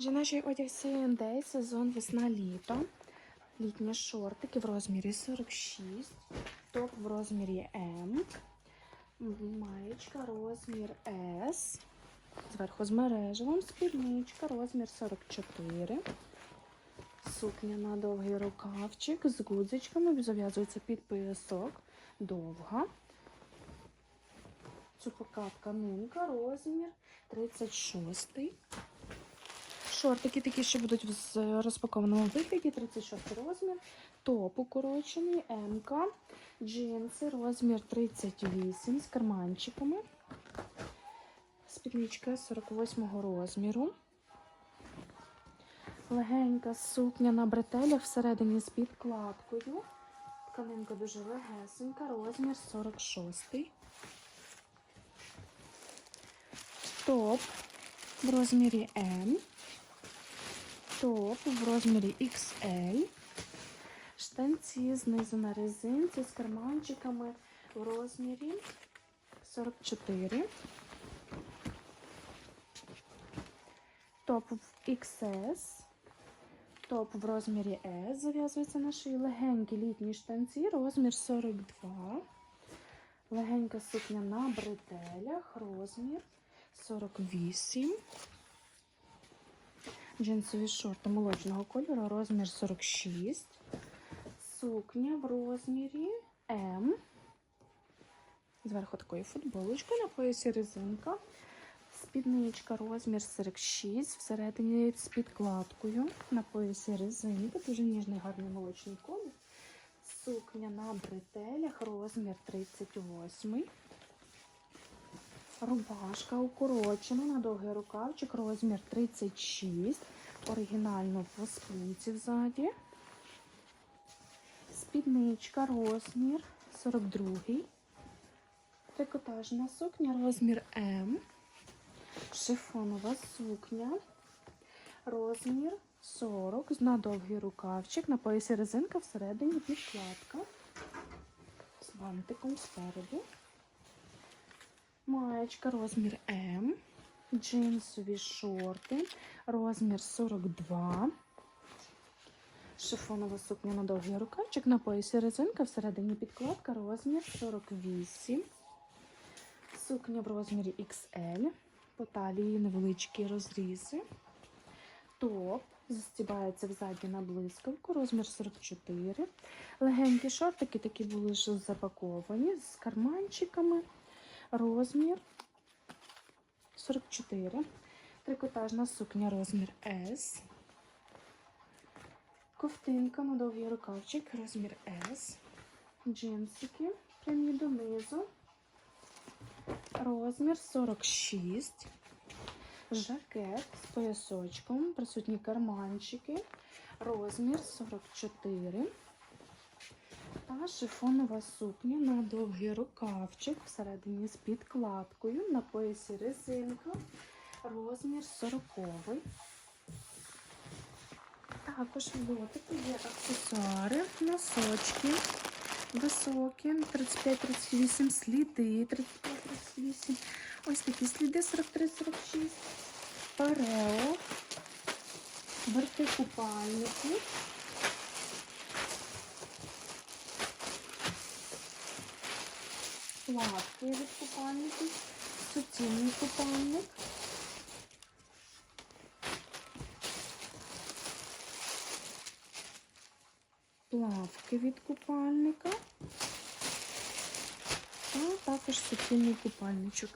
Жіночий одяг C&A, сезон весна-літо. Літні шортики в розмірі 46, топ в розмірі М, маєчка розмір S, зверху з мережевим, спідничка розмір 44, сукня на довгий рукавчик з гудзичками, зав'язується під поясок, довга. Цупака тканинка, розмір 36. Шортики такі, що будуть в розпакованому вигляді, 36 розмір, топ укорочений, МК, джинси, розмір 38 з карманчиками, спідничка 48 розміру, легенька сукня на бретелях всередині з підкладкою, тканинка дуже легесенька, розмір 46. Топ в розмірі М топ в розмірі XL. Штанці знизу на резинці з карманчиками в розмірі 44. Топ в XS. Топ в розмірі S. Зав'язується на шиї легенькі літні штанці, розмір 42. Легенька сукня на бретелях, розмір 48. Джинсові шорти молочного кольору, розмір 46. Сукня в розмірі М. Зверху такою футболочкою, на поясі резинка. Спідничка розмір 46, всередині з підкладкою. На поясі резинка, дуже ніжний гарний молочний колір. Сукня на бретелях, розмір 38. Рубашка укорочена на довгий рукавчик, розмір 36. Оригінально по спинці ззаді. Спідничка, розмір 42. Трикотажна сукня, розмір М. Шифонова сукня. Розмір 40. На довгий рукавчик. На поясі резинка всередині підкладка. З бантиком спереду. Маєчка розмір М. Джинсові шорти. Розмір 42. Шифонова сукня на довгий рукавчик. На поясі резинка, всередині підкладка, розмір 48. Сукня в розмірі XL. По талії невеличкі розрізи. Топ. Застібається взаді на блискавку, розмір 44. Легенькі шортики такі були ж запаковані з карманчиками. Розмір 44. Трикотажна сукня розмір S. Ковтинка на довгий рукавчик, розмір S. Джинсики прямі донизу. Розмір 46. Жакет з поясочком, присутні карманчики. Розмір 44. Та шифонова сукня на довгий рукавчик, всередині з підкладкою, на поясі резинка, розмір 40. Також в ботику є аксесуари, носочки високі, 35-38, сліди 35-38, ось такі сліди 43-46, парео, верти купальники. Платки від купальників, суцільний купальник. Плавки від купальника. А також суцільний купальничок.